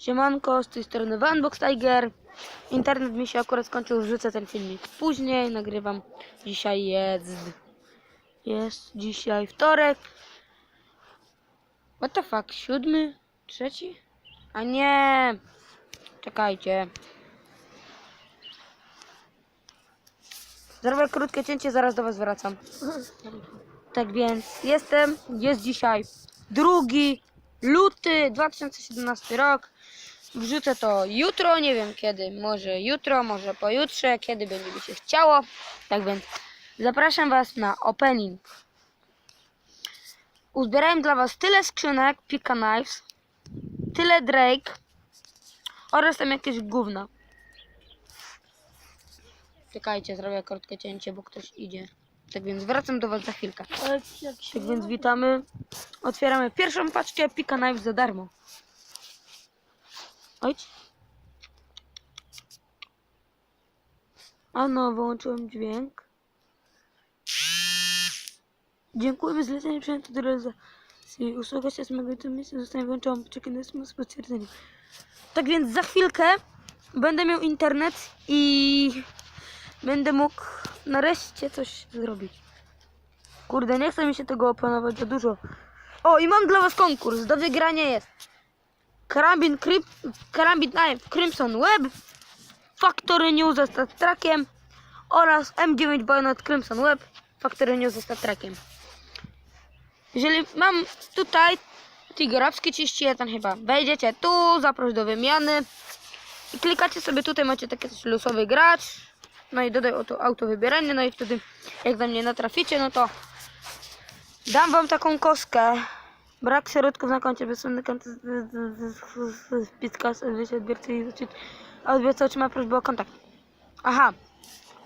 Siemanko, z tej strony Vanbox Tiger. Internet mi się akurat skończył, wrzucę ten filmik później, nagrywam. Dzisiaj jest... Jest dzisiaj wtorek. What the fuck, siódmy? Trzeci? A nie! Czekajcie. Zrobię krótkie cięcie, zaraz do was wracam. Tak więc jestem, jest dzisiaj drugi luty 2017 rok. Wrzucę to jutro, nie wiem kiedy, może jutro, może pojutrze, kiedy będzie mi się chciało. Tak więc zapraszam was na opening. Uzbierałem dla was tyle skrzynek Pika Knives, tyle Drake oraz tam jakieś gówna. Czekajcie, zrobię krótkie cięcie, bo ktoś idzie. Tak więc wracam do was za chwilkę. Tak więc witamy. Otwieramy pierwszą paczkę Pika Knife za darmo. Oj. A no, wyłączyłem dźwięk. Dziękujemy zlecenie przyjęte do realizacji. Usługa się z mego miejsca zostanie wyłączona. Poczekaj na SMS potwierdzenie. Tak więc za chwilkę będę miał internet i będę mógł nareszcie coś zrobić. Kurde, nie chce mi się tego opanować za dużo. O, i mam dla was konkurs. Do wygrania jest Karambit, Kryp, Karambit Knife Crimson Web, Factory News ze Star Trekiem oraz M9 Bayonet Crimson Web, Factory News ze Star Trekiem. Jeżeli mam tutaj Tigerowski 31 chyba, wejdziecie tu, zaproś do wymiany i klikacie sobie tutaj, macie takie coś losowy gracz, no i dodaj auto, auto wybieranie, no i wtedy jak na mnie natraficie, no to Dam wam taką kostkę. Brak środków na koncie, wysłany kont spiska odbiorcy i. A odbiorca otrzyma prośbę o kontakt. Aha.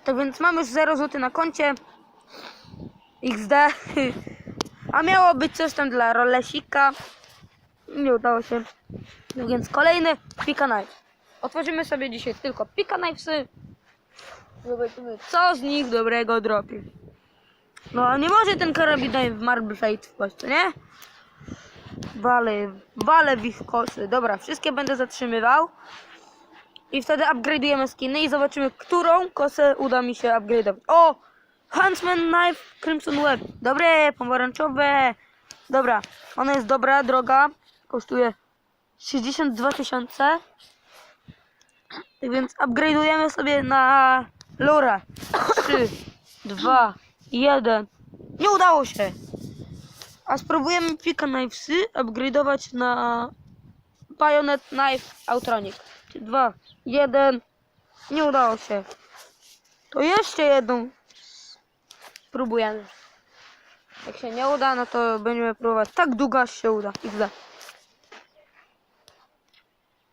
Tak więc mamy już 0 zł na koncie. XD. A miało być coś tam dla rolesika. Nie udało się. No więc kolejny Pika Knife. Otworzymy sobie dzisiaj tylko Pika Knifesy. Zobaczymy co z nich dobrego dropi. No nie może ten karabin w Marble Fate wpaść, nie? Wale, wale w ich kosy. Dobra, wszystkie będę zatrzymywał. I wtedy upgrade'ujemy skiny i zobaczymy, którą kosę uda mi się upgrade'ować. O! Huntsman Knife Crimson Web. Dobre, pomarańczowe. Dobra, ona jest dobra, droga. Kosztuje 62 tysiące. Tak więc upgrade'ujemy sobie na Lura. 3, 2, jeden. Nie udało się. A spróbujemy Pika Knifesy upgrade'ować na Bayonet Knife Autronic. Trzy, Dwa, jeden. Nie udało się. To jeszcze jedną spróbujemy. Jak się nie uda, no to będziemy próbować tak długo, aż się uda. XD.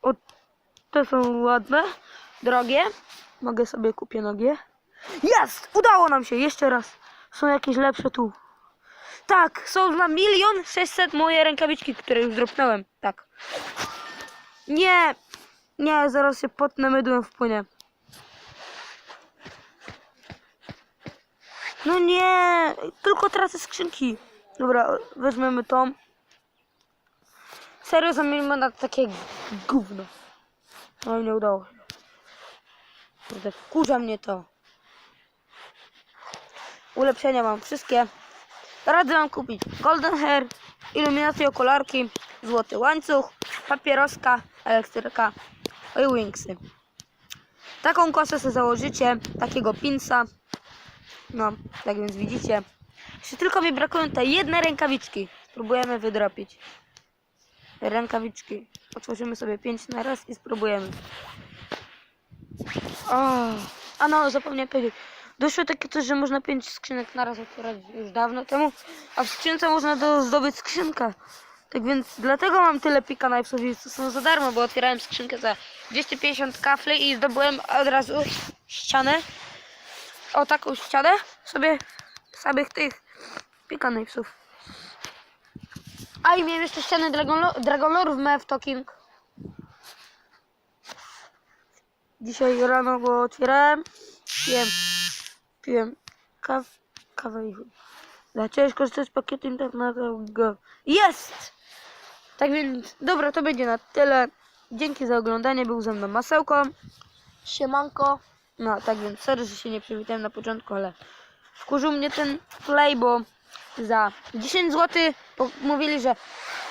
O, te są ładne, drogie. Mogę sobie kupię nogie. Jest! Udało nam się! Jeszcze raz. Są jakieś lepsze tu. Tak, są na milion sześćset moje rękawiczki, które już dropnąłem. Tak. Nie! Nie, zaraz się potnę, mydłem wpłynie. No nie! Tylko tracę skrzynki. Dobra, weźmiemy tą. Serio zamienimy na takie gówno. No i nie udało się. Kurde, wkurza mnie to. Ulepszenia mam wszystkie. Radzę wam kupić Golden Hair, iluminację okularki, złoty łańcuch, papieroska, elektryka i wingsy. Taką kosę sobie założycie, takiego pinsa. No, tak więc widzicie. Jeszcze tylko mi brakują te jedne rękawiczki. Spróbujemy wydropić. Rękawiczki. Otworzymy sobie pięć na raz i spróbujemy. O, a no, zapomniałem powiedzieć. Doszło takie coś, że można pięć skrzynek na raz otwierać już dawno temu, a w skrzynce można do, zdobyć skrzynkę. Tak więc dlatego mam tyle pika knifesów i są za darmo, bo otwierałem skrzynkę za 250 kafli i zdobyłem od razu ścianę. O taką ścianę sobie samych tych pika knifesów. A i miałem jeszcze ścianę Dragon, Dragon Lorów Mew Talking. Dzisiaj rano go otwierałem. Piłem, piłem kaw, kawę i chuj. Zacząłeś korzystać z pakietu internetowego. Jest! Tak więc, dobra, to będzie na tyle. dzięki za oglądanie. Był ze mną Masełko. Siemanko. No, tak więc sorry, że się nie przywitałem na początku, ale wkurzył mnie ten play, bo za 10 zł mówili, że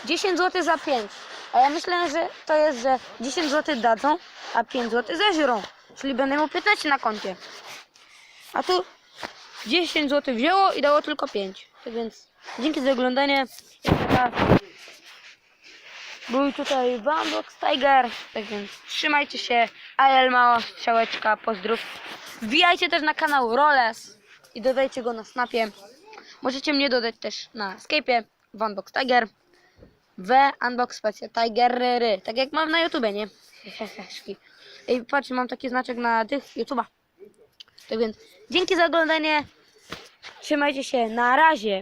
10 zł za 5. A ja myślałem, że to jest, że 10 zł dadzą, a 5 zł zeżrą. Czyli będę miał 15 na koncie. A tu 10 zł wzięło i dało tylko 5. Tak więc dzięki za oglądanie. Był tutaj Vanbox Tiger. Tak więc trzymajcie się. AL mała strzałeczka, pozdrów. Wbijajcie też na kanał Roles i dodajcie go na Snapie. Możecie mnie dodać też na Skype'ie Vanbox Tiger. W Unbox Spacja Tiger. Tak jak mam na YouTubie, nie? Ej, patrz, mam taki znaczek na tych YouTube'a. Tak więc dzięki za oglądanie. Trzymajcie się. Na razie.